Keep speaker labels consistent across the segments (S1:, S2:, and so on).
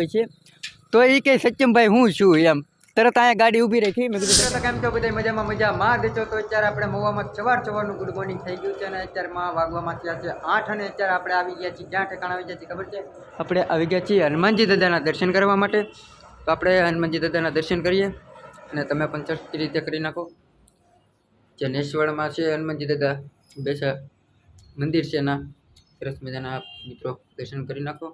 S1: હોય છે. તો એ કે સચિનભાઈ હું છું એમ. તરત અહીંયા ગાડી ઊભી રાખી. મેં કીધું કેમ છો? બધા મજામાં? મજામાં? દેજો તો અત્યારે આપણે મોવામાં સવાર સવારનું ગુડ મોર્નિંગ થઈ ગયું છે અને અત્યારમાં વાગવામાં થયા છે આઠ અને અત્યારે આપણે આવી ગયા છીએ. ક્યાં ઠેકાણ આવી ગયા છીએ ખબર છે? આપણે આવી ગયા છીએ હનુમાનજી દાદાના દર્શન કરવા માટે. તો આપણે હનુમાનજી દાદાના દર્શન કરીએ અને તમે પણ સરખી રીતે કરી નાખો. જે નેશવાડમાં છે હનુમાનજી દાદા, બેસા. મંદિર છે એના. સરસ મજાના મિત્રો, દર્શન કરી નાખો.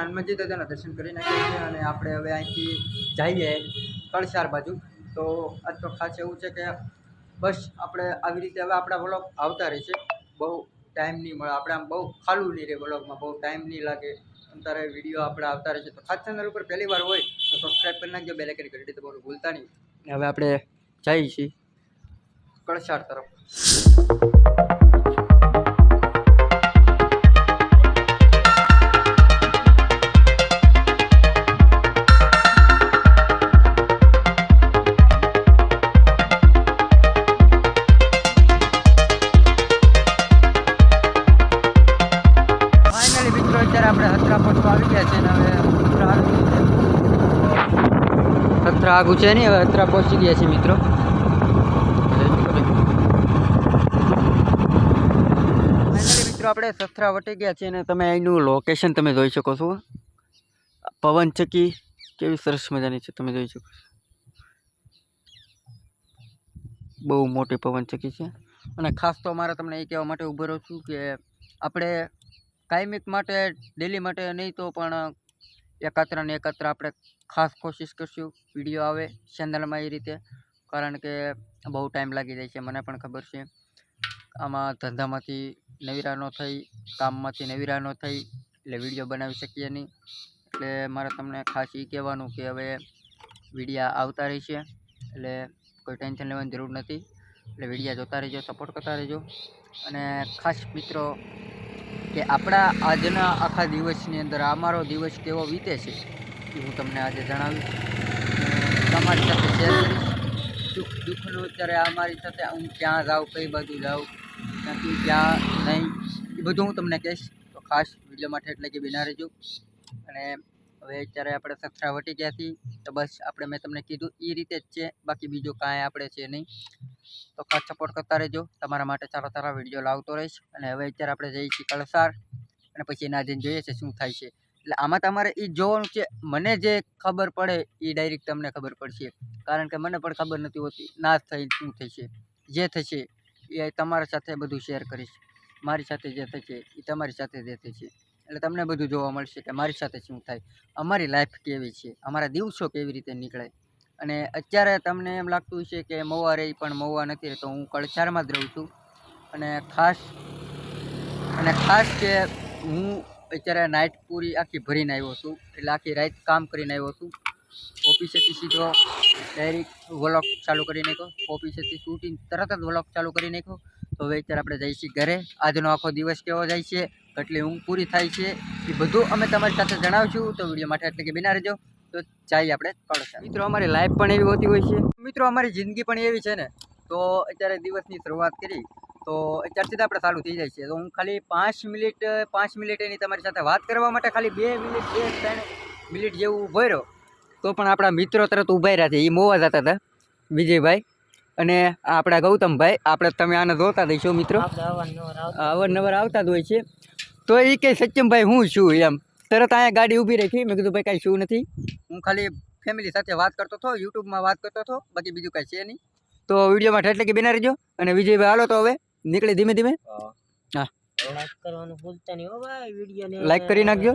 S1: સરસ હનુમાનજી દાદાના દર્શન કરી નાખ્યા છે અને આપણે હવે અહીંથી જઈએ કળસાર બાજુ. તો આજ તો ખાસ એવું છે કે બસ આપણે આવી રીતે હવે આપણા વ્લોગ આવતા રહેશે બહુ ટાઈમ નહીં મળે. આપણે આમ બહુ ખાલું નહીં રહે વ્લોગમાં. બહુ ટાઈમ નહીં લાગે. અંતરે વીડિયો આપણે આવતા રહેશે તો ખાસ ચેનલ ઉપર પહેલી વાર હોય તો સબસ્ક્રાઈબ કરી નાખજો. બેલ આઇકન કરી તો બોલું ભૂલતા નહીં. હવે આપણે જઈએ છીએ કળસાર તરફ. આગું છે નહીં, હવે અત્યારે પહોંચી ગયા છે મિત્રો. મિત્રો આપણે સથરા વટી ગયા છીએ અને તમે અહીંનું લોકેશન તમે જોઈ શકો છો. પવનચક્કી કેવી સરસ મજાની છે, તમે જોઈ શકો છો. બહુ મોટી પવનચક્કી છે. અને ખાસ તો મારે તમને એ કહેવા માટે ઊભો રહું છું કે આપણે કાયમિક માટે ડેલી માટે નહીં તો પણ એકાત્ર ને એકાત્ર આપણે ખાસ કોશિશ કરશું વીડિયો આવે ચેનલમાં એ રીતે, કારણ કે બહુ ટાઈમ લાગી જાય છે, મને પણ ખબર છે. આમાં ધંધામાંથી નવીરા ન થઈ, કામમાંથી નવીરા ન થઈ, એટલે વીડિયો બનાવી શકીએ નહીં. એટલે મારે તમને ખાસ એ કહેવાનું કે હવે વિડીયા આવતા રહેશે, એટલે કોઈ ટેન્શન લેવાની જરૂર નથી. એટલે વિડીયા જોતા રહેજો સપોર્ટ કરતા રહેજો. અને ખાસ મિત્રો કે આપણા આજના આખા દિવસની અંદર અમારો દિવસ કેવો વીતે છે, એ હું તમને આજે જણાવીશ. તમારી સાથે શેર કરીશ. દુઃખ, દુઃખનું અત્યારે અમારી સાથે હું ક્યાં જાઉં, કઈ બાજુ જાઉં ક્યાંથી ક્યાં નહીં, એ બધું હું તમને કહીશ. તો ખાસ વીડિયો માટે એટલે કે બિના રહેજો અને હવે અત્યારે આપણે સથરા વટી ગયા છીએ, તો બસ આપણે મેં તમને કીધું એ રીતે જ છે, બાકી બીજું કાંઈ આપણે છે નહીં. તો ખાસ સપોર્ટ કરતા રહેજો, તમારા માટે સારા સારા વીડિયો લાવતો રહીશ, અને હવે અત્યારે આપણે જઈએ છીએ કળસાર અને પછી એના જઈને જોઈએ છે શું થાય છે. એટલે આમાં તમારે એ જોવાનું છે, મને જે ખબર પડે એ ડાયરેક્ટ તમને ખબર પડશે, કારણ કે મને પણ ખબર નથી હોતી ના થઈ, શું થશે જે થશે એ તમારા સાથે બધું શેર કરીશ. મારી સાથે જે થશે એ તમારી સાથે જે થશે એટલે તમને બધું જોવા મળશે કે મારી સાથે શું થાય. અમારી લાઈફ કેવી છે? અમારા દિવસો કેવી રીતે નીકળે અને અત્યારે તમને એમ લાગતું છે કે મહુવા રહી, પણ મહુવા નથી રહેતો. હું કળછારમાં જ રહું છું. અને ખાસ અને ખાસ કે હું અત્યારે નાઇટ પૂરી આખી ભરીને આવ્યો છું. એટલે આખી રાત કામ કરીને આવ્યો છું. ઓફિસેથી સીધો ડાયરેક્ટ વ્લોગ ચાલુ કરી નાખ્યો. ઓફિસેથી શૂટિંગ તરત જ વ્લોગ ચાલુ કરી નાખ્યો. તો હવે અત્યારે આપણે છીએ ઘરે. આજનો આખો દિવસ કેવો જાય છે? કેટલી ઊંઘ પૂરી થાય છે એ બધું અમે તમારી સાથે જણાવશું. તો વીડિયો માટે એટલે કે બિના રહેજો. તો ચાઈ આપણે કળશા મિત્રો અમારી લાઈફ પણ એવી હોતી હોય છે. મિત્રો અમારી જિંદગી પણ એવી છે ને. તો અત્યારે દિવસની શરૂઆત કરી. તો અત્યારથી જ આપણે ચાલુ થઈ જાય છે. તો હું ખાલી પાંચ મિનિટ પાંચ મિનિટ એની તમારી સાથે વાત કરવા માટે ખાલી બે મિનિટ બે ત્રણ મિનિટ જેવું ઊભો રહ્યો. તો પણ આપણા મિત્રો તરત ઊભા રહ્યા છે. એ મોવા જતા હતા વિજયભાઈ. અને આપણા ગૌતમભાઈ. આપણે તમે આને જોતા દઈશું મિત્રો. અવારનવાર આવતા જ હોય છે. તો એ કે સચ્ચમભાઈ હું છું એમ. તરત અહીંયા ગાડી ઊભી રાખી. મેં કીધું ભાઈ કાંઈ શું નથી. હું ખાલી ફેમિલી સાથે વાત કરતો હતો યુટ્યુબમાં વાત કરતો હતો બાકી બીજું કાંઈ છે નહીં. તો વિડીયોમાં ઠેટલે કે બિના રહેજો. અને વિજયભાઈ હાલો તો હવે નીકળી ધીમે ધીમે. હા.
S2: લાઈક
S1: કરી નાખજો.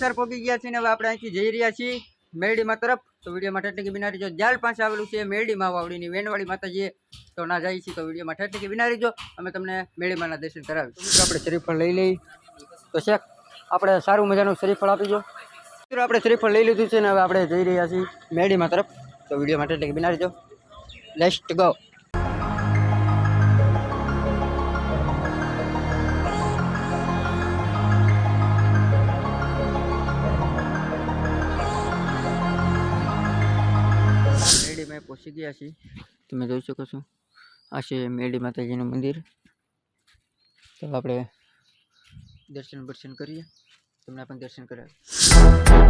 S1: સર પહોંચી ગયા છીએ ને હવે આપણે અહીંથી જઈ રહ્યા છીએ. મેરડીમાં તરફ. તો વિડીયોમાં ઠેઠી બિનારી જો જાલ પાસે આવેલું છે મેરડીમાં વાવડીની વેનવાડી માતાજીએ. તો ના જાય છે, તો વિડીયોમાં ઠેઠી બિનારી જો અમે તમને મેરડીમાંના દર્શન કરાવી મિત્રો આપણે શરીફળ લઈ લઈ. તો શેખ, આપણે સારું મજાનું શરીફળ આપી દો. મિત્રો, આપણે શરીફળ લઈ લીધું છે ને હવે આપણે જઈ રહ્યા છીએ મેરડીમાં તરફ. તો વિડીયોમાં ઠેઠી બિનારી જો. લેસ્ટ ગો પહોંચી ગયા છીએ. તમે જોઈ શકો છો. આ છે મેડી માતાજીનું મંદિર. તો આપણે દર્શન બર્શન કરીએ. તમને પણ દર્શન કરાવીએ.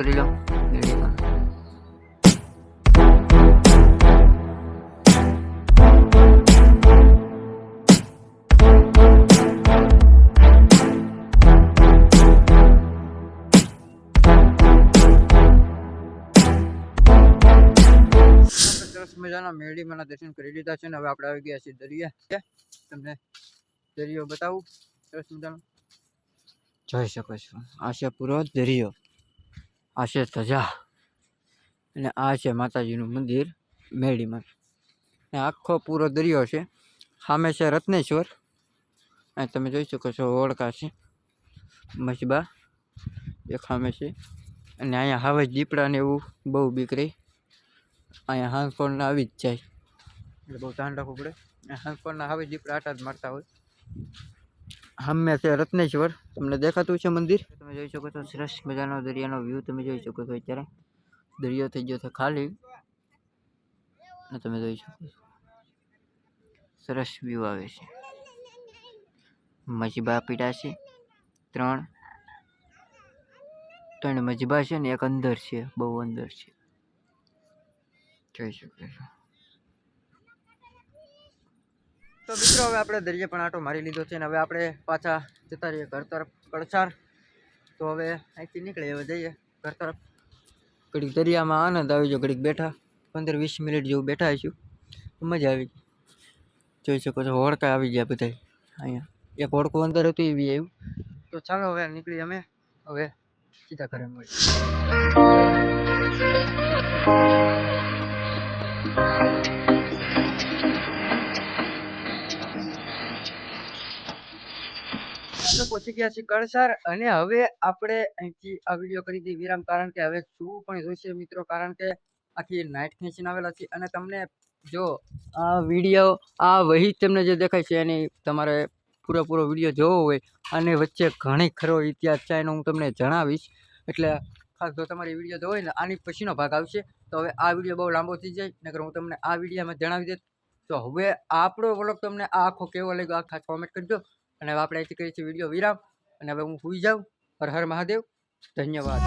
S1: કરી લો આપણે સરસ મજાના દર્શન કરી લીધા છે ને હવે આપણે આવી ગયા છીએ દરિયા. છે? તમને દરિયો બતાવું? સરસ મજાનો? જોઈ શકો છો. આ છે દરિયો. આ છે ધજા અને આ છે માતાજીનું મંદિર, મેળીમાં. ને આખો પૂરો દરિયો છે. સામે છે રત્નેશ્વર. અને તમે જોઈ શકો છો ઓળખા છે. મસબા એક સામે છે. અને અહીંયા હવે દીપડાને એવું બહુ બીક અહીંયા હાંસકોળના આવી જ જાય. એટલે બહુ ધ્યાન રાખવું પડે. અને હાંસકોળના હવે દીપડા આટા જ મારતા હોય. સામે છે રત્નેશ્વર. તમને દેખાતું છે મંદિર. તમે જોઈ શકો છો સરસ મજાનો દરિયાનો વ્યૂ તમે જોઈ શકો છો અત્યારે. દરિયો થઈ ગયો છે ખાલી. અને તમે જોઈ શકો છો. સરસ વ્યૂ આવે છે. મજબા પીડા છે. ત્રણ. ત્રણ મજબા છે ને એક અંદર છે. બહુ અંદર છે. જોઈ શકો છો. તો મિત્રો, હવે આપણે દરિયા પણ આટો મારી લીધો છે ને હવે આપણે પાછા જતા રહીએ ઘર તરફ કળસાર તો હવે અહીંથી નીકળીએ હવે જઈએ ઘર તરફ. ઘડીક દરિયામાં આનંદ આવી ગયો, ઘડીક બેઠા. પંદર વીસ મિનિટ જેવું બેઠા હશું. મજા આવી ગઈ. જોઈ શકો છો, હોડકા આવી ગયા બધા અહીંયા એક હોડકું અંદર હતું, એ બી આવ્યું. તો ચાલો હવે નીકળી અમે. હવે સીધા ઘરે મળીએ. પહોંચી ગયા છીએ કળસાર અને હવે આપણે અહીંથી આ વીડિયો કરી દઈએ વિરામ. કારણ કે હવે શું પણ જોઈશે મિત્રો? કારણ કે આખી નાઇટ ખેંચીને આવેલા છે અને તમને જો આ વીડિયો આ વહી તમને જે દેખાય છે, એની તમારે પૂરેપૂરો વીડિયો જોવો હોય. અને વચ્ચે ઘણી ખરો ઇતિહાસ છે એનો હું તમને જણાવીશ. એટલે ખાસ જો તમારી વીડિયો જોવો હોય ને, આની પછીનો ભાગ આવશે. તો હવે આ વીડિયો બહુ લાંબો થઈ જાય, નકર હું તમને આ વિડીયોમાં જણાવી દઈશ. તો હવે આપણો વ્લોગ તમને આખો કેવો લાગ્યો, આ ખાસ કોમેન્ટ કરજો. અને હવે આપણે કરીએ છીએ વીડિયો વિરામ. અને હવે હું સુઈ જાઉં. હર હર મહાદેવ. ધન્યવાદ.